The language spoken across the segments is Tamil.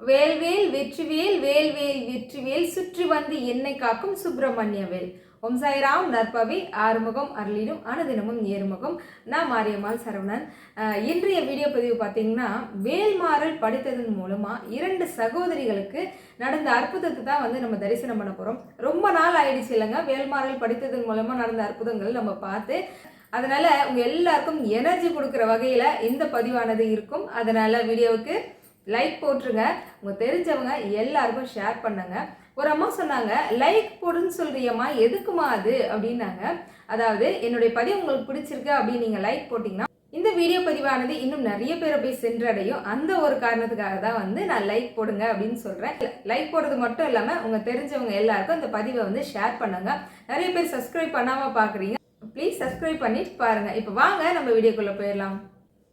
வேல்வேல் வெற்றிவேல் வேல்வேல் வெற்றிவேல் சுற்றி வந்து என்னை காக்கும் சுப்பிரமணிய வேல் ஓம் சாய்ராம் நற்பவி ஆறுமுகம் அருளிலும் அனுதினமும் ஏறுமுகம். நான் மாரியம்மாள் சரவணன். இன்றைய வீடியோ பதிவு பார்த்தீங்கன்னா வேல்மாறல் படித்ததன் மூலமாக இரண்டு சகோதரிகளுக்கு நடந்த அற்புதத்தை தான் வந்து நம்ம தரிசனம் பண்ண போகிறோம் ரொம்ப நாள் ஆயிடுச்சு இல்லைங்க வேல்மாறல் படித்ததன் மூலமாக நடந்த அற்புதங்கள் நம்ம பார்த்து. அதனால் உங்கள் எல்லாருக்கும் எனர்ஜி கொடுக்குற வகையில் இந்த பதிவானது இருக்கும். அதனால் வீடியோவுக்கு லைக் போட்டுருங்க. உங்கள் தெரிஞ்சவங்க எல்லாருக்கும் ஷேர் பண்ணுங்க. ஒரு அம்மா சொன்னாங்க லைக் போடுன்னு சொல்கிறியம்மா எதுக்குமா அது? அப்படின்னாங்க. அதாவது என்னுடைய பதிவு உங்களுக்கு பிடிச்சிருக்கு அப்படின்னு நீங்கள் லைக் போட்டிங்கன்னா இந்த வீடியோ பதிவானது இன்னும் நிறைய பேரை போய் சென்றடையும். அந்த ஒரு காரணத்துக்காக தான் வந்து நான் லைக் போடுங்க அப்படின்னு சொல்கிறேன் லைக் போடுறது மட்டும் இல்லாமல் உங்கள் தெரிஞ்சவங்க எல்லாருக்கும் இந்த பதிவை வந்து ஷேர் பண்ணுங்க. நிறைய பேர் சப்ஸ்கிரைப் பண்ணாமல் பார்க்குறீங்க ப்ளீஸ் சப்ஸ்கிரைப் பண்ணிட்டு பாருங்கள் இப்போ வாங்க நம்ம வீடியோக்குள்ளே போயிடலாம்.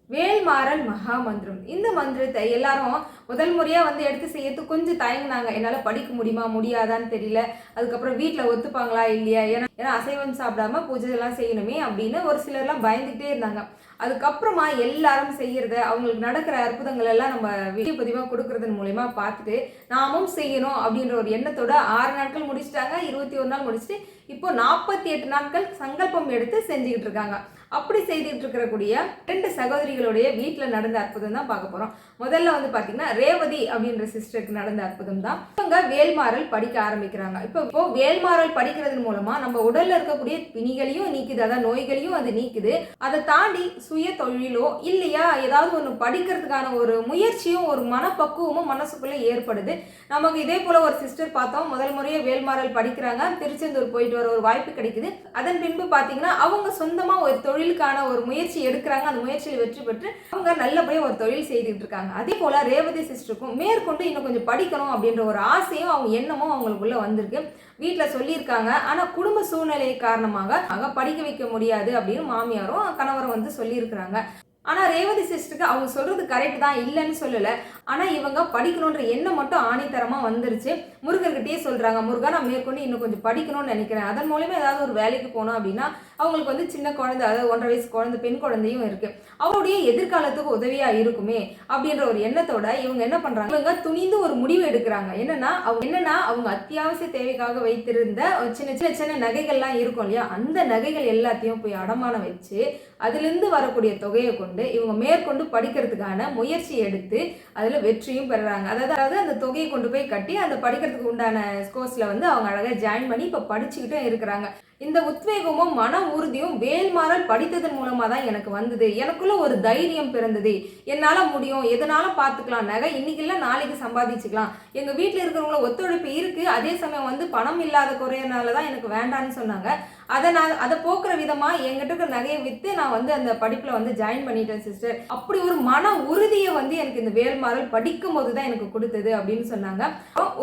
வேல்மாறல் மகா மந்திரம் இந்த மந்திரத்தை எல்லாரும் முதல் முறையாக வந்து எடுத்து செய்யறதுக்கு கொஞ்சம் தயங்கினாங்க. என்னால் படிக்க முடியுமா முடியாதான்னு தெரியல. அதுக்கப்புறம் வீட்டில் ஒத்துப்பாங்களா இல்லையா? ஏன்னா ஏன்னா அசைவம் சாப்பிடாம பூஜை எல்லாம் செய்யணுமே அப்படின்னு ஒரு சிலர்லாம் பயந்துகிட்டே இருந்தாங்க. அதுக்கப்புறமா எல்லாரும் செய்யறத அவங்களுக்கு நடக்கிற அற்புதங்கள் எல்லாம் நம்ம வீடியோ பதிவாக கொடுக்கறதன் மூலயமா பார்த்துட்டு நாமும் செய்யணும் அப்படின்ற ஒரு எண்ணத்தோட ஆறு நாட்கள் முடிச்சிட்டாங்க. இருபத்தி ஒரு நாள் முடிச்சுட்டு இப்போ நாற்பத்தி எட்டு நாட்கள் சங்கல்பம் எடுத்து செஞ்சுக்கிட்டு இருக்காங்க. அப்படி செய்துட்டு இருக்கக்கூடிய ரெண்டு சகோதரிகளுடைய வீட்டில் நடந்த அற்புதம் தான் பார்க்க போகிறோம் முதல்ல வந்து பார்த்தீங்கன்னா ரேவதி அப்படின்ற சிஸ்டருக்கு நடந்த அற்புதம் தான் இவங்க வேல்மாறல் படிக்க ஆரம்பிக்கிறாங்க. இப்போ இப்போ வேல்மாறல் படிக்கிறது மூலமா நம்ம உடல்ல இருக்கக்கூடிய பிணிகளையும் நீக்குது. அதான் நோய்களையும் அது நீக்குது. அதை தாண்டி சுய தொழிலோ இல்லையா ஏதாவது ஒன்று படிக்கிறதுக்கான ஒரு முயற்சியும் ஒரு மனப்பக்குவமும் மனசுக்குள்ள ஏற்படுது. நமக்கு இதே போல ஒரு சிஸ்டர் பார்த்தோம். முதல் முறையே வேல்மாறல் படிக்கிறாங்க. திருச்செந்தூர் போயிட்டு வர ஒரு வாய்ப்பு கிடைக்குது. அதன் பின்பு பார்த்தீங்கன்னா அவங்க சொந்தமாக ஒரு தொழிலுக்கான ஒரு முயற்சி எடுக்கிறாங்க. அந்த முயற்சியில் வெற்றி பெற்று அவங்க நல்லபடியாக ஒரு தொழில் செய்துட்டு இருக்காங்க. அதே போல ரேவதி சிஸ்டருக்கும் மேற்கொண்டு இன்னும் கொஞ்சம் படிக்கணும் அப்படின்ற ஒரு ஆசையும் அவங்க எண்ணமும் அவங்களுக்குள்ள வந்திருக்கு. வீட்டில் சொல்லியிருக்காங்க. ஆனால் குடும்ப சூழ்நிலை காரணமாக அங்க படிக்க வைக்க முடியாது அப்படின்னு மாமியாரும் கணவரும் வந்து சொல்லியிருக்கிறாங்க. ஆனால் ரேவதி சிஸ்டருக்கு அவங்க சொல்கிறது கரெக்ட் தான் இல்லைன்னு சொல்லலை. ஆனால் இவங்க படிக்கணுன்ற எண்ணம் மட்டும் ஆணித்தரமாக வந்துருச்சு. முருகர்கிட்டயே சொல்கிறாங்க முருகா நான் மேற்கொண்டு இன்னும் கொஞ்சம் படிக்கணும்னு நினைக்கிறேன். அதன் மூலயமா ஏதாவது ஒரு வேலைக்கு போனோம் அப்படின்னா அவங்களுக்கு வந்து சின்ன குழந்தை அதாவது ஒன்றரை வயசு குழந்தை பெண் குழந்தையும் இருக்குது அவருடைய எதிர்காலத்துக்கு உதவியாக இருக்குமே அப்படின்ற ஒரு எண்ணத்தோட இவங்க என்ன பண்ணுறாங்க இவங்க துணிந்து ஒரு முடிவு எடுக்கிறாங்க. என்னன்னா அவங்க என்னன்னா அவங்க அத்தியாவசிய தேவைக்காக வைத்திருந்த ஒரு சின்ன சின்ன சின்ன நகைகள்லாம் இருக்கும் இல்லையா? அந்த நகைகள் எல்லாத்தையும் போய் அடமானம் வச்சு அதுலேருந்து வரக்கூடிய தொகையை கொண்டு இவங்க மேற்கொண்டு படிக்கிறதுக்கான முயற்சி எடுத்து அதில் வெற்றியும் பெறுறாங்க. அதாவது அதாவது அந்த தொகையை கொண்டு போய் கட்டி அந்த படிக்கிறதுக்கு உண்டான கோர்ஸில் வந்து அவங்க அழகாக ஜாயின் பண்ணி இப்போ படிச்சுக்கிட்டும் இருக்கிறாங்க. இந்த உத்வேகமும் மன உறுதியும் வேல்மாறல் படித்ததன் மூலமாக தான் எனக்கு வந்தது. எனக்குள்ள ஒரு தைரியம் பிறந்தது. என்னால் முடியும். எதனாலும் பார்த்துக்கலாம்? நகை இன்னைக்கு இல்லை நாளைக்கு சம்பாதிச்சுக்கலாம். எங்கள் வீட்டில் இருக்கிறவங்கள ஒத்துழைப்பு இருக்குது அதே சமயம் வந்து பணம் இல்லாத குறையினால தான் எனக்கு வேண்டான்னு சொன்னாங்க. அதை நான் அதை போக்குற விதமாக என்கிட்ட இருக்கிற நகையை விற்று நான் வந்து அந்த படிப்பில் வந்து ஜாயின் பண்ணிட்டேன் சிஸ்டர் அப்படி ஒரு மன உறுதியை வந்து எனக்கு இந்த வேல்மாறல் படிக்கும் போது தான் எனக்கு கொடுத்தது அப்படின்னு சொன்னாங்க.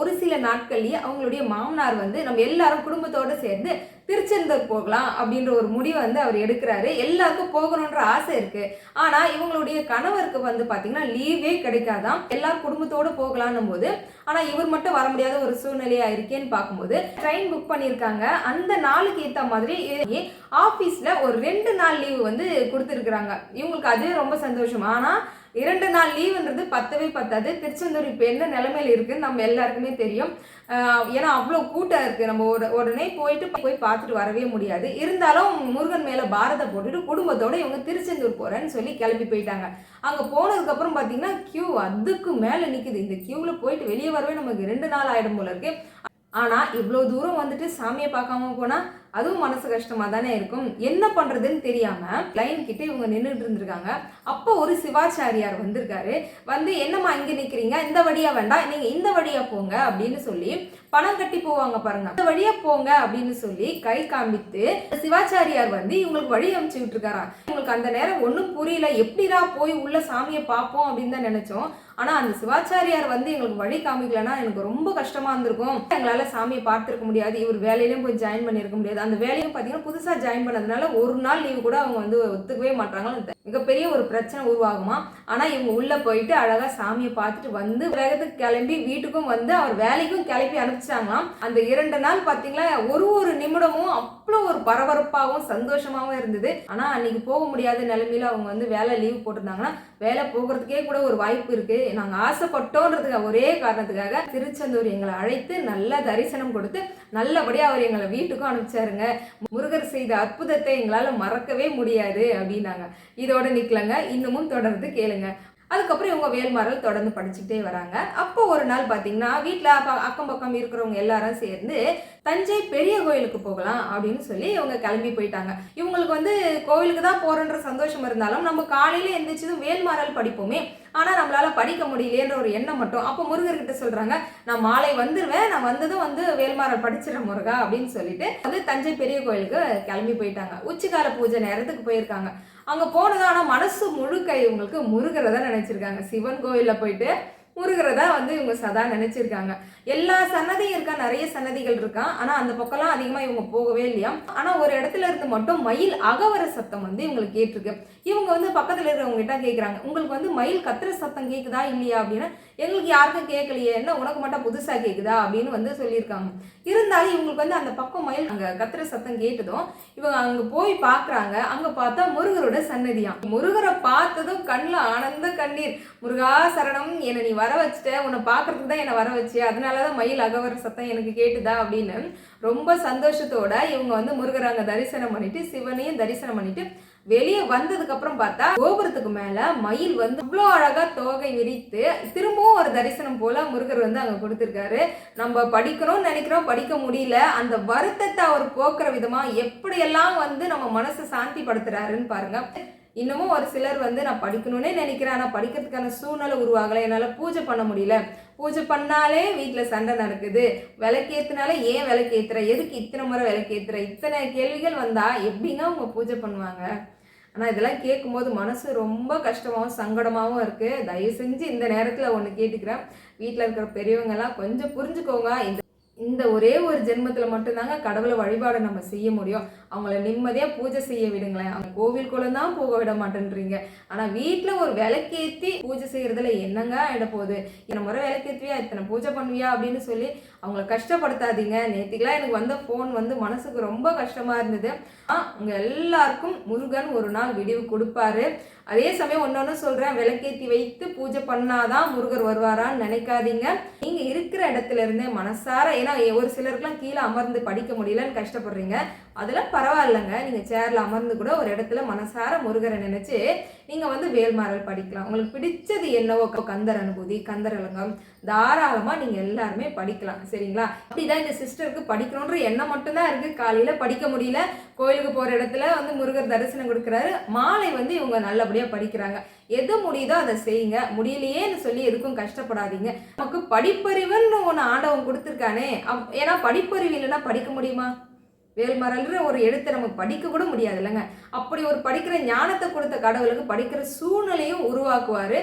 ஒரு சில நாட்கள்லேயே அவங்களுடைய மாமனார் வந்து நம்ம எல்லாரும் குடும்பத்தோடு சேர்ந்து திருச்செந்தூர் போகலாம் அப்படின்ற ஒரு முடிவை வந்து அவர் எடுக்கிறாரு. எல்லாருக்கும் போகணுன்ற ஆசை இருக்கு. ஆனா இவங்களுடைய கணவருக்கு வந்து பாத்தீங்கன்னா லீவே கிடைக்காதாம். எல்லாரும் குடும்பத்தோட போகலான்னும் போது ஆனா இவர் மட்டும் வர முடியாத ஒரு சூழ்நிலையா இருக்கேன்னு பார்க்கும்போது ட்ரெயின் புக் பண்ணியிருக்காங்க. அந்த நாளுக்கு ஏற்ற மாதிரி ஆஃபீஸில் ஒரு ரெண்டு நாள் லீவு வந்து கொடுத்துருக்குறாங்க. இவங்களுக்கு அதுவே ரொம்ப சந்தோஷம். ஆனால் இரண்டு நாள் லீவுன்றது பத்தவே பத்தாது. திருச்செந்தூர் இப்போ என்ன நிலைமையில் இருக்குன்னு நம்ம எல்லாருக்குமே தெரியும். ஏன்னா அவ்வளோ கூட்டம் இருக்குது நம்ம ஒரு உடனே போயிட்டு போய் பார்த்துட்டு வரவே முடியாது. இருந்தாலும் முருகன் மேலே பாரத போட்டுட்டு குடும்பத்தோடு இவங்க திருச்செந்தூர் போகிறேன்னு சொல்லி கிளம்பி போயிட்டாங்க. அங்கே போனதுக்கப்புறம் பார்த்தீங்கன்னா க்யூ அதுக்கு மேலே நிற்குது இந்த க்யூவில் போயிட்டு வெளியே வரவே நமக்கு ரெண்டு நாள் ஆகிடும் போல இருக்கு. ஆனால் இவ்வளோ தூரம் வந்துட்டு சாமியை பார்க்காம போனால் அதுவும் மனசு கஷ்டமாக தானே இருக்கும். என்ன பண்ணுறதுன்னு தெரியாமல் லைன் கிட்டே இவங்க நின்றுட்டு இருந்திருக்காங்க. அப்போ ஒரு சிவாச்சாரியார் வந்திருக்காரு. வந்து என்னம்மா இங்கே நிற்கிறீங்க இந்த வழியாக வேண்டாம். நீங்கள் இந்த வழியாக போங்க. அப்படின்னு சொல்லி பணம் கட்டி போவாங்க பாருங்க. இந்த வழியா போங்க அப்படின்னு சொல்லி கை காமித்து சிவாச்சாரியார் வந்து இவங்களுக்கு வழி அனுப்பிச்சு விட்டுருக்காராம். இவங்களுக்கு அந்த நேரம் ஒன்றும் புரியல. எப்படிடா போய் உள்ள சாமியை பார்ப்போம் அப்படின்னு தான் நினைச்சோம். ஆனா அந்த சிவாச்சாரியார் வந்து எங்களுக்கு வழி காமிக்கலன்னா எனக்கு ரொம்ப கஷ்டமா இருந்திருக்கும். எங்களால சாமியை பார்த்துருக்க முடியாது. இவர் வேலையிலயும் போய் ஜாயின் பண்ணியிருக்க முடியாது. அந்த வேலையும் பாத்தீங்கன்னா புதுசா ஜாயின் பண்ணதுனால ஒரு நாள் லீவு கூட அவங்க வந்து ஒத்துக்கவே மாட்டாங்க மிகப்பெரிய ஒரு பிரச்சனை உருவாகுமா? ஆனா இவங்க உள்ள போயிட்டு அழகா சாமியை பார்த்துட்டு வந்து வேகத்துக்கு கிளம்பி வீட்டுக்கும் வந்து அவர் வேலைக்கும் கிளப்பி அனுப்பிச்சாங்களாம் அந்த இரண்டு நாள் பார்த்தீங்களா ஒரு ஒரு நிமிடமும் அவ்வளோ ஒரு பரபரப்பாகவும் சந்தோஷமாகவும் இருந்தது. ஆனால் அன்னைக்கு போக முடியாத நிலமையில் அவங்க வந்து வேலை லீவ் போட்டிருந்தாங்கன்னா வேலை போகிறதுக்கே கூட ஒரு வாய்ப்பு இருக்குது நாங்கள் ஆசைப்பட்டோன்றதுக்காக ஒரே காரணத்துக்காக திருச்செந்தூர் எங்களை அழைத்து நல்ல தரிசனம் கொடுத்து நல்லபடியாக அவர் எங்களை வீட்டுக்கும் அனுப்பிச்சாருங்க. முருகர் செய்த அற்புதத்தை எங்களால் மறக்கவே முடியாது அப்படின்னாங்க. இதோட நிற்கலங்க இன்னமும் தொடர்ந்து கேளுங்க. அதுக்கப்புறம் இவங்க வேல்மாறல் தொடர்ந்து படிச்சுக்கிட்டே வராங்க. அப்போ ஒரு நாள் பார்த்தீங்கன்னா வீட்டில் அக்கம் பக்கம் இருக்கிறவங்க எல்லாரும் சேர்ந்து தஞ்சை பெரிய கோயிலுக்கு போகலாம் அப்படின்னு சொல்லி இவங்க கிளம்பி போயிட்டாங்க. இவங்களுக்கு வந்து கோவிலுக்கு தான் போகிறன்ற சந்தோஷம் இருந்தாலும் நம்ம காலையில் எந்திரிச்சதும் வேல்மாறல் படிப்போமே. ஆனால் நம்மளால் படிக்க முடியலன்ற ஒரு எண்ணம் மட்டும். அப்போ முருகர்கிட்ட சொல்கிறாங்க நான் மாலை வந்துடுவேன் நான் வந்ததும் வந்து வேல்மாறல் படிச்சிடறேன் முருகா அப்படின்னு சொல்லிட்டு வந்து தஞ்சை பெரிய கோயிலுக்கு கிளம்பி போயிட்டாங்க. உச்சிக்கால பூஜை நேரத்துக்கு போயிருக்காங்க. அங்கே போனது ஆனால் மனசு முழுக்க இவங்களுக்கு முருகரை தான் சிவன் கோயிலில் போயிட்டு முருகரை தான் வந்து இவங்க சதா நினச்சிருக்காங்க. எல்லா சன்னதியும் இருக்கா நிறைய சன்னதிகள் இருக்கா ஆனால் அந்த பக்கம்லாம் அதிகமாக இவங்க போகவே இல்லையா? ஆனால் ஒரு இடத்துல இருந்து மட்டும் மயில் அகவர சத்தம் வந்து இவங்களுக்கு கேட்டிருக்கு. இவங்க வந்து பக்கத்தில் இருக்கிறவங்க கிட்ட கேட்குறாங்க உங்களுக்கு வந்து மயில் கத்துற சத்தம் கேட்குதா இல்லையா? அப்படின்னா எங்களுக்கு யாருக்கும் கேட்கலையே? என்ன உனக்கு மட்டும் புதுசாக கேட்குதா அப்படின்னு வந்து சொல்லியிருக்காங்க. இருந்தாலும் இவங்களுக்கு வந்து அந்த பக்கம் மயில் அங்கே கத்துற சத்தம் கேட்டதும் இவங்க அங்கே போய் பார்க்குறாங்க அங்கே பார்த்தா முருகரோட சன்னதியாம். முருகரை பார்த்ததும் கண்ணில் ஆனந்த கண்ணீர். முருகா சரணம் என்னை நீ வர வச்சுட்ட. உன்னை பார்க்கறதுக்கு தான் என்னை வர வச்சு. அதனாலதான் மயில் அகவர சத்தம் எனக்கு கேட்டுதா? அப்படின்னு ரொம்ப சந்தோஷத்தோட இவங்க வந்து முருகரை அங்கே தரிசனம் பண்ணிட்டு சிவனையும் தரிசனம் பண்ணிட்டு வெளியே வந்ததுக்கு அப்புறம் பார்த்தா கோபுரத்துக்கு மேல மயில் வந்து அவ்வளோ அழகா தோகை விரித்து திரும்பவும் ஒரு தரிசனம் போல முருகர் வந்து அங்க கொடுத்துருக்காரு. நம்ம படிக்கணும்னு நினைக்கிறோம் படிக்க முடியல. அந்த வருத்தத்தை அவர் போக்குற விதமா எப்படியெல்லாம் வந்து நம்ம மனசை சாந்தி படுத்துறாருன்னு பாருங்க. இன்னமும் ஒரு சிலர் வந்து நான் படிக்கணும்னே நினைக்கிறேன். ஆனால் படிக்கிறதுக்கான சூழ்நிலை உருவாகலை. என்னால் பூஜை பண்ண முடியல. பூஜை பண்ணாலே வீட்டில் சண்டை நடக்குது. விளக்கேற்றினாலே ஏன் விளக்கேற்றுற எதுக்கு இத்தனை முறை விளக்கேத்துற? இத்தனை கேள்விகள் வந்தால் எப்படிங்க அவங்க பூஜை பண்ணுவாங்க? ஆனால் இதெல்லாம் கேட்கும்போது மனசு ரொம்ப கஷ்டமாகவும் சங்கடமாகவும் இருக்குது தயவு செஞ்சு இந்த நேரத்தில் ஒன்று கேட்டுக்கிறேன். வீட்டில் இருக்கிற பெரியவங்கெல்லாம் கொஞ்சம் புரிஞ்சுக்கோங்க. இந்த இந்த ஒரே ஒரு ஜென்மத்தில் மட்டும்தாங்க கடவுளை வழிபாடு நம்ம செய்ய முடியும். அவங்கள நிம்மதியாக பூஜை செய்ய விடுங்களேன். அவங்க கோவிலுக்குள்ள தான் போக விட மாட்டேன்றீங்க. ஆனால் வீட்டில் ஒரு விளக்கேற்றி பூஜை செய்கிறதுல என்னங்க ஆகிட போகுது? இத்தனை முறை விளக்கேற்றுவியா இத்தனை பூஜை பண்ணுவியா? அப்படின்னு சொல்லி அவங்கள கஷ்டப்படுத்தாதீங்க. நேற்றுக்கெலாம் எனக்கு வந்த ஃபோன் வந்து மனசுக்கு ரொம்ப கஷ்டமாக இருந்தது. ஆ உங்கள் எல்லாருக்கும் முருகன் ஒரு நாள் விடிவு கொடுப்பாரு. அதே சமயம் ஒன்று சொல்கிறேன் விளக்கேத்தி வைத்து பூஜை பண்ணாதான் முருகர் வருவாரான்னு நினைக்காதீங்க. நீங்கள் இருக்கிற இடத்துல இருந்தே மனசார ஏன்னா ஒரு சிலருக்குலாம் கீழே அமர்ந்து படிக்க முடியலன்னு கஷ்டப்படுறீங்க. அதெல்லாம் பரவாயில்லைங்க. நீங்கள் சேரில் அமர்ந்து கூட ஒரு இடத்துல மனசார முருகரை நினச்சி நீங்கள் வந்து வேல்மாறல் படிக்கலாம். உங்களுக்கு பிடிச்சது என்னவோ கந்தர் அனுபூதி கந்தர் அலங்கம் நீங்கள் நீங்க எல்லாருமே படிக்கலாம். சரிங்களா? அப்படிதான் இந்த சிஸ்டருக்கு படிக்கணுன்ற எண்ணம் மட்டும்தான் இருக்குது காலையில் படிக்க முடியல. கோயிலுக்கு போகிற இடத்துல வந்து முருகர் தரிசனம் கொடுக்குறாரு. மாலை வந்து இவங்க நல்லபடியாக படிக்கிறாங்க. எது முடியுதோ அதை செய்யுங்க. முடியலையேன்னு சொல்லி எதுக்கும் கஷ்டப்படாதீங்க. நமக்கு படிப்பறிவுன்னு ஒன்று ஆண்டவன் கொடுத்துருக்கானே. அப்- ஏன்னா படிப்பறிவு இல்லைன்னா படிக்க முடியுமா? வேல்மரல்ன்ற ஒரு எழுத்தை நம்ம படிக்க கூட முடியாது இல்லைங்க? அப்படி ஒரு படிக்கிற ஞானத்தை கொடுத்த கடவுளுக்கு படிக்கிற சூழ்நிலையும் உருவாக்குவார்.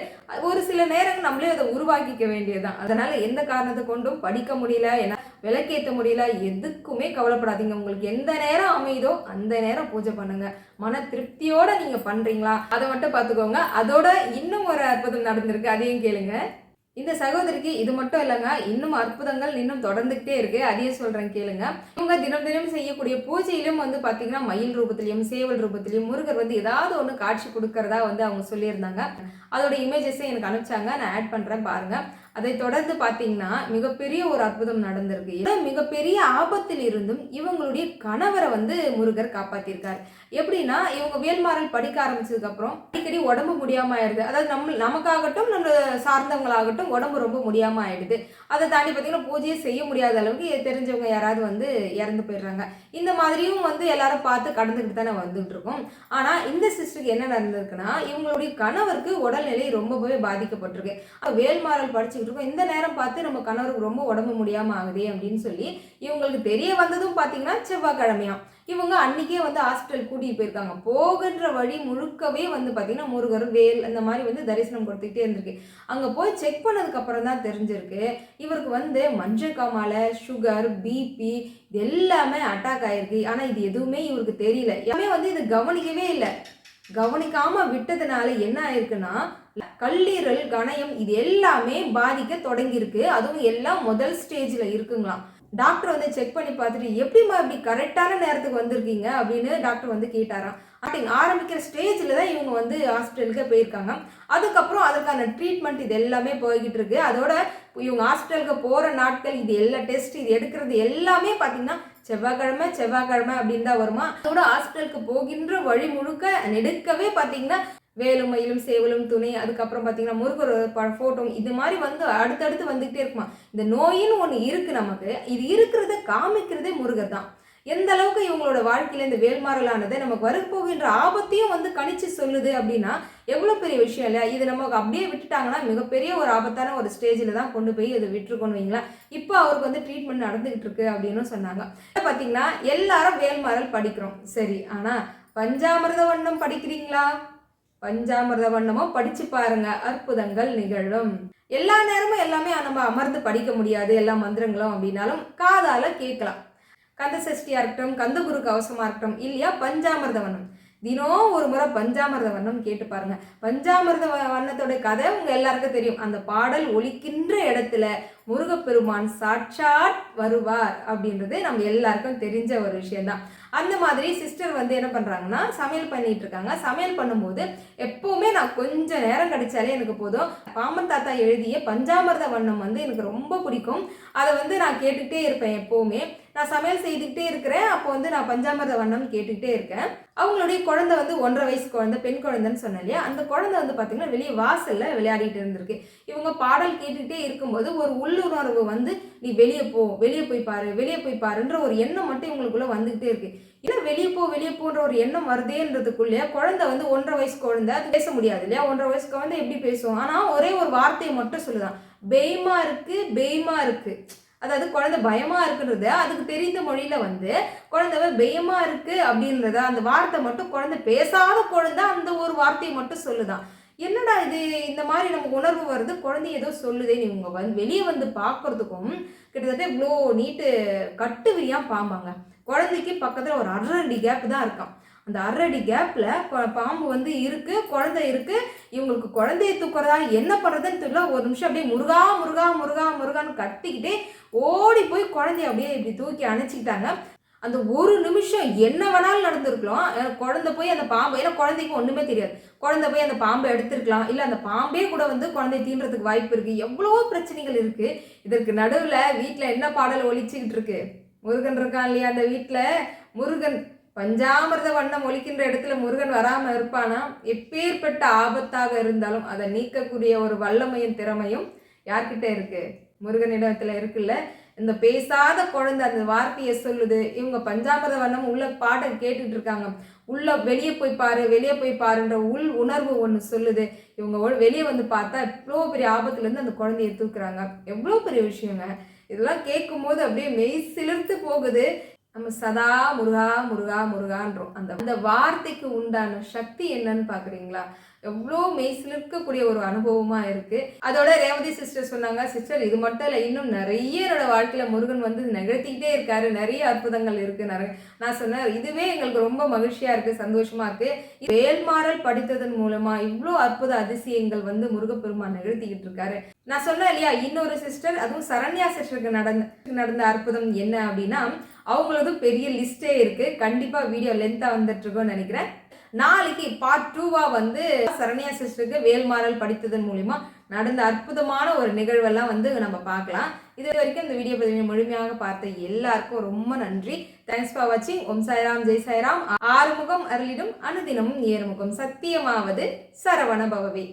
ஒரு சில நேரங்கள் நம்மளே அதை உருவாக்கிக்க வேண்டியதுதான். அதனால் எந்த காரணத்தை கொண்டும் படிக்க முடியல ஏன்னா விளக்கேற்ற முடியல எதுக்குமே கவலைப்படாதீங்க. உங்களுக்கு எந்த நேரம் அமையுதோ அந்த நேரம் பூஜை பண்ணுங்க. மன திருப்தியோட நீங்க பண்றீங்களா? அதை மட்டும் பார்த்துக்கோங்க. அதோட இன்னும் ஒரு அற்புதம் நடந்திருக்கு. அதையும் கேளுங்க. இந்த சகோதரிக்கு இது மட்டும் இல்லைங்க இன்னும் அற்புதங்கள் இன்னும் தொடர்ந்துகிட்டே இருக்கு. அதையே சொல்றேன் கேளுங்க. இவங்க தினம் தினம் செய்யக்கூடிய பூஜையிலும் வந்து பாத்தீங்கன்னா மயில் ரூபத்திலையும் சேவல் ரூபத்திலையும் முருகர் வந்து ஏதாவது ஒன்று காட்சி கொடுக்கறதா வந்து அவங்க சொல்லியிருந்தாங்க. அதோட இமேஜஸை எனக்கு அனுப்பிச்சாங்க. நான் ஆட் பண்றேன் பாருங்க. அதை தொடர்ந்து பார்த்தீங்கன்னா மிகப்பெரிய ஒரு அற்புதம் நடந்திருக்கு. மிகப்பெரிய ஆபத்தில் இருந்தும் இவங்களுடைய கணவரை வந்து முருகர் காப்பாத்திருக்காரு. எப்படின்னா இவங்க வேல்மாறல் படிக்க ஆரம்பிச்சதுக்கு அப்புறம் அடிக்கடி உடம்பு முடியாம ஆயிடுது. அதாவது நம்ம நமக்காகட்டும் நம்ம சார்ந்தவங்களாகட்டும் உடம்பு ரொம்ப முடியாம ஆயிடுது. அதை தாண்டி பார்த்தீங்கன்னா பூஜையை செய்ய முடியாத அளவுக்கு தெரிஞ்சவங்க யாராவது வந்து இறந்து போயிடுறாங்க. இந்த மாதிரியும் வந்து எல்லாரும் பார்த்து கடந்துக்கிட்டு தானே வந்துட்டு இருக்கோம் ஆனா இந்த சிஸ்டருக்கு என்ன நடந்திருக்குன்னா இவங்களுடைய கணவருக்கு உடல்நிலை ரொம்பவே பாதிக்கப்பட்டிருக்கு. வேல்மாறல் படிச்சுக்கிட்டு இருக்கோம். இந்த நேரம் பார்த்து நம்ம கணவருக்கு ரொம்ப உடம்பு முடியாமல் ஆகுதே அப்படின்னு சொல்லி இவங்களுக்கு தெரிய வந்ததும் பார்த்தீங்கன்னா செவ்வாய்க்கிழமையாம். இவங்க அன்னைக்கே வந்து ஹாஸ்பிட்டல் கூட்டிகிட்டு போயிருக்காங்க. போகின்ற வழி முழுக்கவே வந்து பார்த்தீங்கன்னா முருகர் வேல் அந்த மாதிரி வந்து தரிசனம் கொடுத்துக்கிட்டே இருந்திருக்கு. அங்கே போய் செக் பண்ணதுக்கப்புறம் தான் தெரிஞ்சிருக்கு. இவருக்கு வந்து மஞ்சள் காமாலை சுகர் பிபி இது எல்லாமே அட்டாக் ஆயிருக்கு. ஆனால் இது எதுவுமே இவருக்கு தெரியல. எல்லாமே வந்து இது கவனிக்கவே இல்லை. கவனிக்காம விட்டதுனால என்ன ஆயிருக்குன்னா கல்லீரல் கணயம் இது எல்லாமே பாதிக்க தொடங்கியிருக்கு. அதுவும் எல்லாம் முதல் ஸ்டேஜில் இருக்குங்களாம். டாக்டர் வந்து செக் பண்ணி பார்த்துட்டு எப்படிம்மா இப்படி கரெக்டான நேரத்துக்கு வந்திருக்கீங்க அப்படின்னு டாக்டர் வந்து கேட்டாராம். ஆக்டிங் ஆரம்பிக்கிற ஸ்டேஜில் தான் இவங்க வந்து ஹாஸ்பிட்டலுக்கு போயிருக்காங்க. அதுக்கப்புறம் அதுக்கான ட்ரீட்மெண்ட் இது எல்லாமே போய்கிட்டு இருக்கு. அதோட இவங்க ஹாஸ்பிட்டலுக்கு போகிற நாட்கள் இது எல்லா டெஸ்ட் இது எடுக்கிறது எல்லாமே பார்த்தீங்கன்னா செவ்வாய்க்கிழமை செவ்வாய்க்கிழமை அப்படின்னு தான் வருமா? அதோட ஹாஸ்பிட்டலுக்கு போகின்ற வழி முழுக்க நெடுக்கவே பார்த்தீங்கன்னா வேலும் மயிலும் சேவலும் துணை அதுக்கப்புறம் பார்த்தீங்கன்னா முருகர் ஃபோட்டோ இது மாதிரி வந்து அடுத்தடுத்து வந்துகிட்டே இருக்குமா? இந்த நோயின்னு ஒன்று இருக்குது நமக்கு. இது இருக்கிறத காமிக்கிறதே முருகர் தான். எந்த அளவுக்கு இவங்களோட வாழ்க்கையில இந்த வேல்மாறலானது நமக்கு வரப்போகின்ற ஆபத்தையும் வந்து கணிச்சு சொல்லுது அப்படின்னா எவ்வளோ பெரிய விஷயம் இல்லையா? இது நமக்கு அப்படியே விட்டுட்டாங்கன்னா மிகப்பெரிய ஒரு ஆபத்தான ஒரு ஸ்டேஜில் தான் கொண்டு போய் இதை விட்டுருக்கோன்னு வைங்களா இப்போ அவருக்கு வந்து ட்ரீட்மெண்ட் நடந்துகிட்டு இருக்கு அப்படின்னு சொன்னாங்க. பார்த்தீங்கன்னா எல்லாரும் வேல்மாறல் படிக்கிறோம். சரி ஆனால் பஞ்சாமிரத வண்ணம் படிக்கிறீங்களா? பஞ்சாமிரத வண்ணமும் படிச்சு பாருங்க. அற்புதங்கள் நிகழும். எல்லா நேரமும் எல்லாமே நம்ம அமர்ந்து படிக்க முடியாது. எல்லா மந்திரங்களும் அப்படின்னாலும் காதால கேட்கலாம். கந்த சஷ்டியாக இருக்கட்டும் கந்தகுரு கவசமாக இருக்கட்டும் இல்லையா? பஞ்சாமிர்த வண்ணம் தினம் ஒரு முறை பஞ்சாமிர்த வண்ணம் கேட்டு பாருங்க. பஞ்சாமிர்த வ- வண்ணத்தோட கதை உங்க எல்லாருக்கும் தெரியும். அந்த பாடல் ஒலிக்கின்ற இடத்துல முருகப்பெருமான் சாட்சாட் வருவார் அப்படின்றது நம்ம எல்லாருக்கும் தெரிஞ்ச ஒரு விஷயம்தான். அந்த மாதிரி சிஸ்டர் வந்து என்ன பண்ணுறாங்கன்னா சமையல் பண்ணிட்டு இருக்காங்க. சமையல் பண்ணும்போது எப்போவுமே நான் கொஞ்சம் நேரம் கிடைச்சாலே எனக்கு போதும். பாமன் தாத்தா எழுதிய பஞ்சாமிர்த வண்ணம் வந்து எனக்கு ரொம்ப பிடிக்கும். அதை வந்து நான் கேட்டுக்கிட்டே இருப்பேன் எப்போவுமே. நான் சமையல் செய்துக்கிட்டே இருக்கிறேன். அப்போ வந்து நான் பஞ்சாமிர்த வண்ணம் கேட்டுக்கிட்டே இருக்கேன். அவங்களுடைய குழந்தை வந்து ஒன்றரை வயசு குழந்தை பெண் குழந்தைன்னு சொன்னேன் இல்லையா? அந்த குழந்தை வந்து பார்த்தீங்கன்னா வெளியே வாசலில் விளையாடிட்டு இருந்திருக்கு. இவங்க பாடல் கேட்டுக்கிட்டே இருக்கும்போது ஒரு உள்ளுணர்வு வந்து நீ வெளியே போ வெளியே போய் பாரு வெளியே போய் பாருன்ற ஒரு எண்ணம் மட்டும் இவங்களுக்குள்ள வந்துகிட்டே இருக்கு. ஏன்னா வெளியே போ வெளியே போன்ற ஒரு எண்ணம் வருதேன்றதுக்குள்ளே குழந்தை வந்து ஒன்றரை வயசு குழந்தை அது பேச முடியாது இல்லையா? ஒன்றரை வயசு குழந்தை எப்படி பேசும்? ஆனால் ஒரே ஒரு வார்த்தையை மட்டும் சொல்லுதான். பெய்மா இருக்கு பெய்மா இருக்கு. அதாவது குழந்தை பயமா இருக்குன்றது அதுக்கு தெரிந்த மொழியில வந்து குழந்தை பெயமா இருக்கு அப்படின்றத அந்த வார்த்தை மட்டும் குழந்தை பேசாத குழந்தை அந்த ஒரு வார்த்தையை மட்டும் சொல்லுதான். என்னடா இது? இந்த மாதிரி நமக்கு உணர்வு வருது. குழந்தை ஏதோ சொல்லுதே. இவங்க வந்து வெளியே வந்து பார்க்குறதுக்கும் கிட்டத்தட்ட இவ்வளோ நீட்டு கட்டு விரியாக பாம்பாங்க. குழந்தைக்கு பக்கத்தில் ஒரு அரை அடி கேப் தான் இருக்கான் அந்த அரை கேப்பில் பாம்பு வந்து இருக்குது குழந்தை இருக்குது இவங்களுக்கு குழந்தைய தூக்குறதா என்ன பண்ணுறதுன்னு தெரியல. ஒரு நிமிஷம் அப்படியே முருகா முருகா முருகா முருகான்னு கத்திக்கிட்டே ஓடி போய் குழந்தைய அப்படியே இப்படி தூக்கி அணைச்சிக்கிட்டாங்க. அந்த ஒரு நிமிஷம் என்ன வேணாலும் நடந்திருக்கலாம். குழந்தை போய் அந்த பாம்பு ஏன்னா குழந்தைக்கு ஒன்றுமே தெரியாது. குழந்தை போய் அந்த பாம்பை எடுத்திருக்கலாம். இல்லை அந்த பாம்பே கூட வந்து குழந்தை தீண்டுறதுக்கு வாய்ப்பு இருக்குது எவ்வளவோ பிரச்சனைகள் இருக்குது இதற்கு நடுவில் வீட்டில் என்ன பாடல் ஒழிச்சிக்கிட்டு இருக்கு? முருகன் இருக்கான் இல்லையா அந்த வீட்டில் முருகன் பஞ்சாமிரத வண்ணம் ஒலிக்கின்ற இடத்துல முருகன் வராமல் இருப்பானா? எப்பேற்பட்ட ஆபத்தாக இருந்தாலும் அதை நீக்கக்கூடிய ஒரு வல்லமையும் திறமையும் யார்கிட்ட இருக்கு? முருகனிடத்துல இருக்குல்ல. இந்த பேசாத குழந்தை அந்த வார்த்தையை சொல்லுது. இவங்க பஞ்சாமிரத வண்ணம் உள்ள பாட்டை கேட்டுட்டு இருக்காங்க. உள்ள வெளியே போய் பாரு வெளியே போய் பாருன்ற உள் உணர்வு ஒன்று சொல்லுது. இவங்க வெளியே வந்து பார்த்தா இவ்வளோ பெரிய ஆபத்துலேருந்து அந்த குழந்தைய தூக்குறாங்க. எவ்வளோ பெரிய விஷயங்க. இதெல்லாம் கேட்கும் போது அப்படியே மெய் சிலிர்த்து போகுது. நம்ம சதா முருகா முருகா முருகான்றோம். அந்த அந்த வார்த்தைக்கு உண்டான சக்தி என்னன்னு பாக்குறீங்களா எவ்வளோ மெய்சிலிருக்கக்கூடிய ஒரு அனுபவமா இருக்கு. அதோட ரேவதி சிஸ்டர் சொன்னாங்க சிஸ்டர் இது மட்டும் இல்லை இன்னும் நிறைய என்னோட வாழ்க்கையில முருகன் வந்து நிகழ்த்திக்கிட்டே இருக்காரு. நிறைய அற்புதங்கள் இருக்கு. நிறைய நான் சொன்னேன் இதுவே எங்களுக்கு ரொம்ப மகிழ்ச்சியா இருக்கு சந்தோஷமா இருக்கு. வேல்மாறல் படித்ததன் மூலமா இவ்வளோ அற்புத அதிசயங்கள் வந்து முருகப்பெருமான் நிகழ்த்திக்கிட்டு இருக்காரு. நான் சொன்னேன் இல்லையா இன்னொரு சிஸ்டர் அதுவும் சரண்யா சிஸ்டருக்கு நடந்த நடந்த அற்புதம் என்ன அப்படின்னா அவங்களதும் பெரிய லிஸ்டே இருக்கு. கண்டிப்பா வீடியோ லென்த்தா வந்துட்டுருக்கோன்னு நினைக்கிறேன். நாளைக்கு பார்ட் டூவா வந்து சரண்யா சிஸ்டருக்கு வேல்மாறல் படித்ததன் மூலிமா நடந்த அற்புதமான ஒரு நிகழ்வெல்லாம் வந்து நம்ம பார்க்கலாம். இது வரைக்கும் இந்த வீடியோ பதிவு முழுமையாக பார்த்த எல்லாருக்கும் ரொம்ப நன்றி. தேங்க்ஸ் ஃபார் வாட்சிங் ஓம் சாய்ராம் ஜெய் சாய்ராம். ஆறுமுகம் அருளிடும். அனுதினமும் ஏறுமுகம். சத்தியமாவது சரவண பவவே.